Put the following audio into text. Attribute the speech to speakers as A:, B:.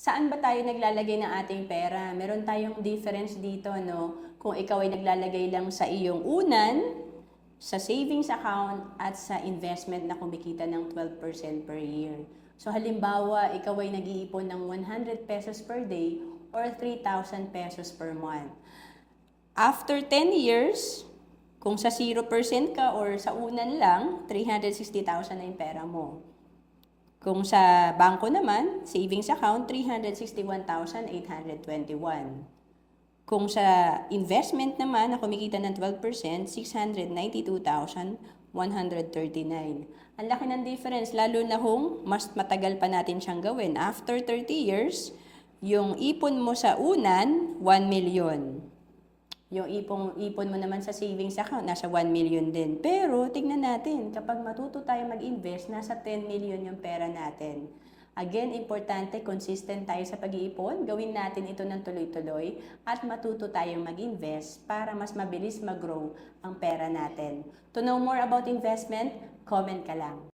A: Saan ba tayo naglalagay ng ating pera? Meron tayong difference dito, no? Kung ikaw ay naglalagay lang sa iyong unan, sa savings account, at sa investment na kumikita ng 12% per year. So halimbawa, ikaw ay nag-iipon ng 100 pesos per day or 3,000 pesos per month. After 10 years, kung sa 0% ka or sa unan lang, 360,000 na yung pera mo. Kung sa bangko naman, savings account, 361,821. Kung sa investment naman na kumikita ng 12%, 692,139. Ang laki ng difference, lalo na kung mas matagal pa natin siyang gawin. After 30 years, yung ipon mo sa unan, 1 million. Yung ipon, ipon mo naman sa savings account, nasa 1 million din. Pero, tignan natin, kapag matuto tayo mag-invest, nasa 10 million yung pera natin. Again, importante, consistent tayo sa pag-iipon. Gawin natin ito ng tuloy-tuloy at matuto tayong mag-invest para mas mabilis mag-grow ang pera natin. To know more about investment, comment ka lang.